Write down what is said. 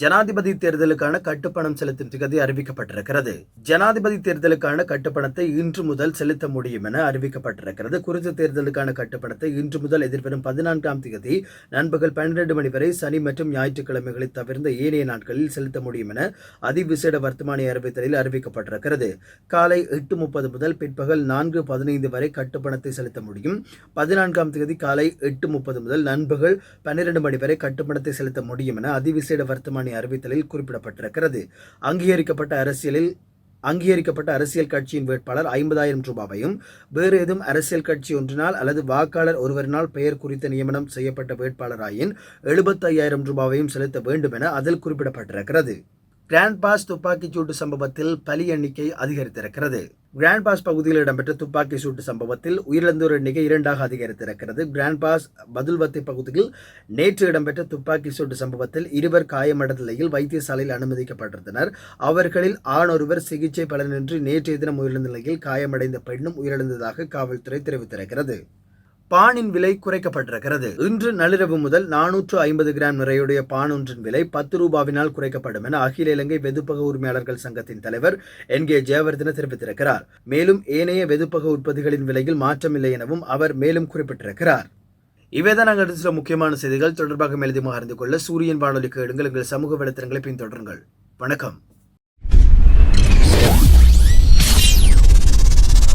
ஜனாதிபதி தேர்தலுக்கான கட்டுப்பணம் செலுத்தும் திகதி அறிவிக்கப்பட்டிருக்கிறது. ஜனாதிபதி தேர்தலுக்கான கட்டுப்பணத்தை இன்று முதல் செலுத்த முடியும் என அறிவிக்கப்பட்டிருக்கிறது. குறித்த தேர்தலுக்கான கட்டுப்பணத்தை இன்று முதல் எதிர்வரும் பதினான்காம் திகதி நண்பகல் பன்னிரண்டு மணி வரை சனி மற்றும் ஞாயிற்றுக்கிழமைகளை தவிர்ந்த ஏனைய நாட்களில் செலுத்த முடியும் என அதிவிசேட வர்த்தமானி அறிவித்தலில் அறிவிக்கப்பட்டிருக்கிறது. காலை எட்டு முப்பது முதல் பிற்பகல் நான்கு பதினைந்து வரை கட்டுப்பணத்தை செலுத்த முடியும். பதினான்காம் தேதி காலை எட்டு முப்பது முதல் நண்பகல் பன்னிரண்டு மணி வரை கட்டுப்பணத்தை செலுத்த முடியும் என அதிவிசேட வர்த்தமானி அறிவித்தலில் குறிப்பிடப்பட்டிருக்கிறது. அங்கீகரிக்கப்பட்ட அரசியலில் அங்கீகரிக்கப்பட்ட அரசியல் கட்சியின் வேட்பாளர் ஐம்பதாயிரம் ரூபாவையும் வேறு ஏதும் அரசியல் கட்சி ஒன்றினால் அல்லது வாக்காளர் ஒருவரினால் பெயர் குறித்த நியமனம் செய்யப்பட்ட வேட்பாளராயின் எழுபத்தையாயிரம் ரூபாவையும் செலுத்த வேண்டும் என அதில் குறிப்பிடப்பட்டிருக்கிறது. கிராண்ட் பாஸ் துப்பாக்கி சூட்டு சம்பவத்தில் பலி எண்ணிக்கை அதிகரித்திருக்கிறது. கிராண்ட் பாஸ் பகுதியில் இடம்பெற்ற துப்பாக்கி சூட்டு சம்பவத்தில் உயிரிழந்தோர் எண்ணிக்கை இரண்டாக அதிகரித்திருக்கிறது. கிராண்ட் பாஸ் பதுல்வத்தை பகுதியில் நேற்று இடம்பெற்ற துப்பாக்கி சூட்டு சம்பவத்தில் இருவர் காயமடைந்த நிலையில் வைத்தியசாலையில் அனுமதிக்கப்பட்டிருந்தனர். அவர்களில் ஆணொருவர் சிகிச்சை பலனின்றி நேற்றைய தினம் உயிரிழந்த நிலையில் காயமடைந்த பெண்ணும் உயிரிழந்ததாக காவல்துறை தெரிவித்திருக்கிறது. பானின் விலை குறைக்கப்பட்டிருக்கிறது. இன்று நள்ளிரவு முதல் நானூற்று ஐம்பது கிராம் நிறையுடைய பான் ஒன்றின் விலை பத்து ரூபாவினால் குறைக்கப்படும் என அகில இலங்கை வெதுப்பக உரிமையாளர்கள் சங்கத்தின் தலைவர் என் கே ஜெயவர்தன தெரிவித்திருக்கிறார். மேலும் ஏனைய வெதுப்பக உற்பத்திகளின் விலையில் மாற்றமில்லை எனவும் அவர் மேலும் குறிப்பிட்டிருக்கிறார். இவைதான் நாங்கள் எடுத்த சில முக்கியமான செய்திகள். தொடர்பாக மேலதிகமாக அறிந்து கொள்ள சூரியன் வானொலிக்கு எடுங்கள் எங்கள் சமூக வலைத்தளங்களை பின்தொடருங்கள். வணக்கம்.